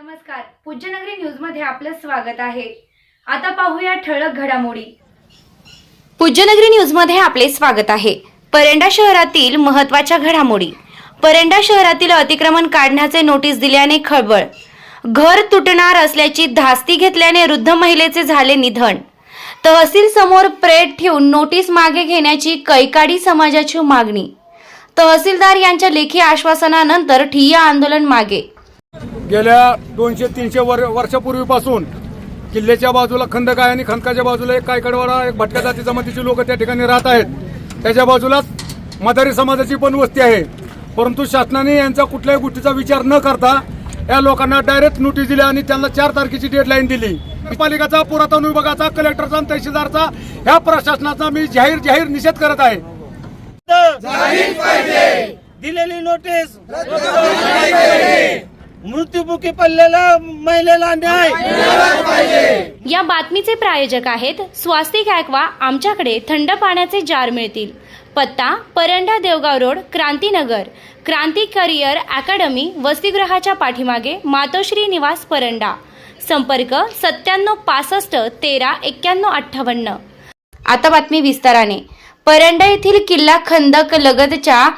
नमस्कार. पूज्यनगरी न्यूजमध्ये आपलं स्वागत आहे. आता पाहूया ठळक घडामोडी. पूज्यनगरी न्यूजमध्ये आपले स्वागत आहे. परंडा शहरातील महत्त्वाच्या घडामोडी. परंडा शहरातील अतिक्रमण काढण्याचे नोटीस दिल्याने खळबळ. घर तुटणार असल्याची धास्ती घेतल्याने वृद्ध महिलेचे झाले निधन. तहसील समोर प्रेड ठेवून नोटीस मागे घेण्याची कैकाडी समाजाची मागणी. तहसीलदार यांच्या लेखी आश्वासनानंतर ठिय्या आंदोलन मागे. गेल्या दोनशे तीनशे वर वर्षापूर्वीपासून किल्ल्याच्या बाजूला खंदक आहे आणि खंदकाच्या बाजूला एक कायकडवाडा एक भटक्या जाती जमातीची लोक त्या ठिकाणी राहत आहेत. त्याच्या बाजूलाच मदारी समाजाची पण वस्ती आहे. परंतु शासनाने यांचा कुठल्याही गोष्टीचा विचार न करता या लोकांना डायरेक्ट नोटीस दिली आणि त्यांना चार तारखेची डेडलाईन दिली. पालिकाचा पुरातन विभागाचा कलेक्टरचा आणि तहसीलदारचा ह्या प्रशासनाचा मी जाहीर जाहीर निषेध करत आहे. दिलेली नोटीस मृत्यूमुखी पडलेल्या महिलेला न्याय. या बातमीचे प्रायोजक आहेत स्वास्तिक ॲक्वा आमच्याकडे थंड पाण्याचे जार मिळतील. पत्ता Paranda Devgaon road Krantinagar. Kranti career academy वसतिगृहाच्या पाठीमागे मातोश्री निवास परंडा. संपर्क सत्त्याण्णव पासष्ट तेरा एक्क्याण्णव अठ्ठावन्न. आता बातमी विस्ताराने. परंडा येथील किल्ला खंदक लगतच्या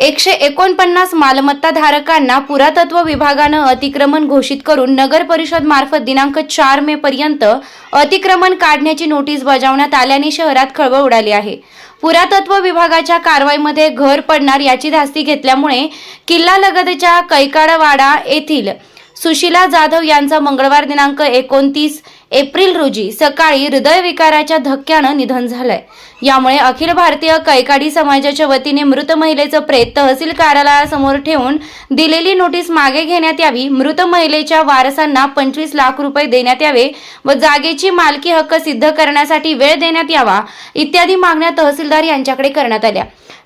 एकशे एकोणपन्नास मालमत्ता धारकांना पुरातत्व विभागानं अतिक्रमण घोषित करून नगर परिषद मार्फत दिनांक चार मे पर्यंत अतिक्रमण काढण्याची नोटीस बजावण्यात आल्याने शहरात खळबळ उडाली आहे. पुरातत्व विभागाच्या कारवाईमध्ये घर पडणार याची धास्ती घेतल्यामुळे किल्ला लगतच्या कैकाडवाडा येथील सुशीला जाधव यांचा मंगळवार दिनांक एकोणतीस एप्रिल रोजी सकाळी हृदयविकाराच्या धक्क्यानं निधन झालंय. यामुळे अखिल भारतीय कैकाडी समाजाच्या वतीने मृत महिलेचं प्रेत तहसील कार्यालयासमोर ठेवून दिलेली नोटीस मागे घेण्यात यावी मृत महिलेच्या वारसांना पंचवीस लाख रुपये देण्यात यावे व जागेची मालकी हक्क सिद्ध करण्यासाठी वेळ देण्यात यावा इत्यादी मागण्या तहसीलदार यांच्याकडे करण्यात आल्या.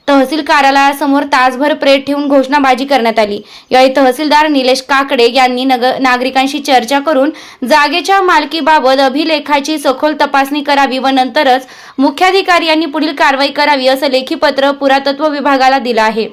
तहसील कार्यालयासमोर तासभर प्रेड ठेवून घोषणाबाजी करण्यात आली. यावेळी तहसीलदार निलेश काकडे यांनी नग नागरिकांशी चर्चा करून जागेच्या मालकीबाबत अभिलेखाची सखोल तपासणी करावी व नंतरच मुख्याधिकारी यांनी पुढील कारवाई करावी असं लेखी पत्र पुरातत्व विभागाला दिलं आहे.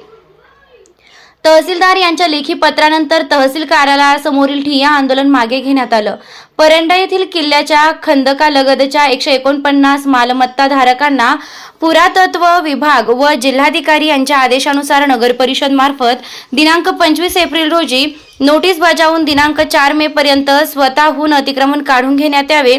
तहसीलदार यांच्या लेखी पत्रानंतर तहसील कार्यालयासमोरील ठिय्या आंदोलन मागे घेण्यात आलं. परंडा येथील किल्ल्याच्या खंदकालगतच्या एकशे एकोणपन्नास मालमत्ता धारकांना पुरातत्व विभाग व जिल्हाधिकारी यांच्या आदेशानुसार नगरपरिषद मार्फत दिनांक पंचवीस एप्रिल रोजी नोटीस बजावून दिनांक चार मे पर्यंत स्वतःहून अतिक्रमण काढून घेण्यात यावे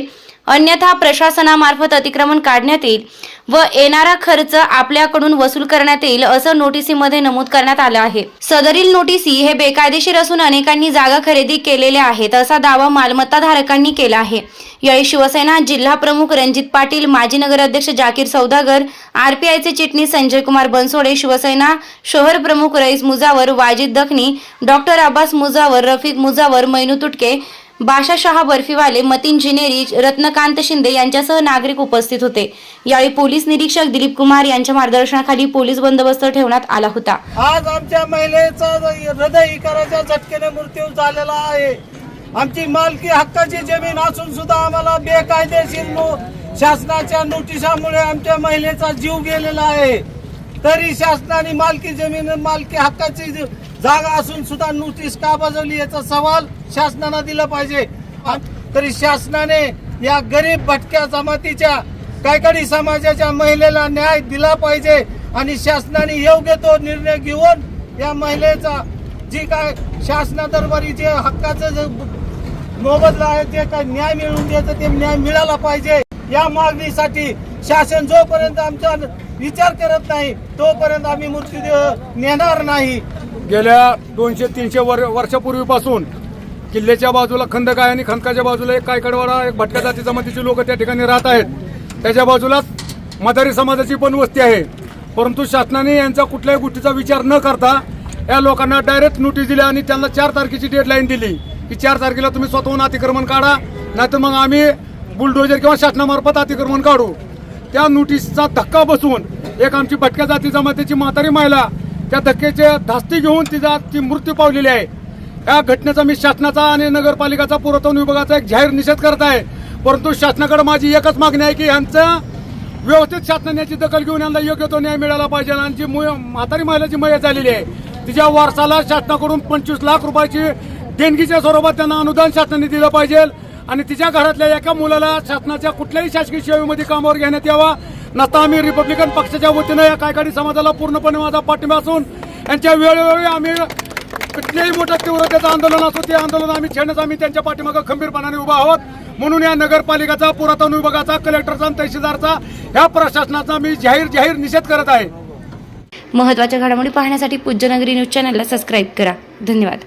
अन्यथा प्रशासनामार्फत अतिक्रमण काढण्यात येईल व येणारा खर्च आपल्याकडून वसूल करण्यात येईल असं नोटिसीमध्ये नमूद करण्यात आलं आहे. सदरील नोटिसी हे बेकायदेशीर असून अनेकांनी जागा खरेदी केलेल्या आहेत असा दावा मालमत्ता धारकांनी केला आहे. यावेळी शिवसेना जिल्हा प्रमुख रणजित पाटील माजी नगराध्यक्ष जाकीर सौदागर आरपीआयचे चिटणीस संजय कुमार बनसोडे शिवसेना शहर प्रमुख रईस मुजावर वाजिद दखनी डॉक्टर अब्बास मुजावर रफिक मुजावर मैनू तुटके बाशाशहा बर्फीवाले मतीन जिनेरी रत्नकांत शिंदे यांच्यासह नागरिक उपस्थित होते. यावेळी पोलीस निरीक्षक दिलीप कुमार यांच्या मार्गदर्शनाखाली पोलीस बंदोबस्त ठेवण्यात आला होता. आज आमच्या महिलेचा हृदय इकाराच्या झटकेने मृत्यू झालेला आहे. आमची मालकी हक्काची जमीन असून सुद्धा आम्हाला बेकायदेशीर शासनाच्या नोटिसामुळे आमच्या महिलेचा जीव गेलेला आहे. तरी शासनाने मालकी जमीन मालकी हक्काची ज- जागा असून सुद्धा नोटीस का बजावली याचा सवाल शासनानं दिला पाहिजे. तरी शासनाने या गरीब भटक्या जमातीच्या कायकडी समाजाच्या महिलेला न्याय दिला पाहिजे आणि शासनाने योग्य तो निर्णय घेऊन या महिलेचा जी काय शासनादरबारी जे हक्काचं जे मोबदला आहे ते काय न्याय मिळवून द्यायचं ते न्याय मिळाला पाहिजे. या मागणीसाठी शासन जोपर्यंत आमचा विचार करत नाही तोपर्यंत आम्ही मृत्यूदेह नेणार नाही. गेल्या दोनशे तीनशे वर वर्षापूर्वीपासून किल्ल्याच्या बाजूला खंदक आहे आणि खंदकाच्या बाजूला एक कायकडवाडा एक भटक्या जाती जमातीची लोक त्या ठिकाणी राहत आहेत. त्याच्या बाजूलाच मदारी समाजाची पण वस्ती आहे. परंतु शासनाने यांचा कुठल्याही गोष्टीचा विचार न करता या लोकांना डायरेक्ट नोटीस दिली आणि त्यांना चार तारखेची डेडलाईन दिली. की चार तारखेला तुम्ही स्वतःहून अतिक्रमण काढा नाहीतर मग आम्ही बुलडोजर किंवा शासनामार्फत अतिक्रमण काढू. त्या नोटीसचा धक्का बसून एक आमची भटक्या जाती जमातीची म्हातारी महिला त्या धक्क्याचे धास्ती घेऊन तिचा ती मृत्यू पावलेली आहे. या घटनेचा मी शासनाचा आणि नगरपालिकाचा पुरातन विभागाचा एक जाहीर निषेध करत आहे. परंतु शासनाकडे माझी एकच मागणी आहे की यांचं व्यवस्थित शासनाने याची दखल घेऊन यांना योग्य तो न्याय मिळाला पाहिजे आणि जी मुय- म्हातारी महिलाची मयत झालेली आहे तिच्या वारसाला शासनाकडून पंचवीस लाख रुपयाची देणगीच्या स्वरूपात त्यांना अनुदान शासनाने दिलं पाहिजे आणि तिच्या घरातल्या एका मुलाला शासनाच्या कुठल्याही शासकीय सेवेमध्ये कामावर घेण्यात यावा. नसता आम्ही रिपब्लिकन पक्षाच्या वतीनं या कायकाडी समाजाला पूर्णपणे माझा पाठिंबा असून यांच्या वेळोवेळी आम्ही कुठल्याही मोठ्या तीव्रतेचं आंदोलन असो ते आंदोलन आम्ही छेडण्यास आम्ही त्यांच्या पाठीमागं खंबीरपणाने उभा आहोत. म्हणून या नगरपालिकेचा पुरातन विभागाचा कलेक्टरचा तहसीलदारचा ह्या प्रशासनाचा मी जाहीर जाहीर निषेध करत आहे. महत्त्वाच्या घडामोडी पाहण्यासाठी पूज्यनगरी न्यूज चॅनलला सबस्क्राईब करा. धन्यवाद.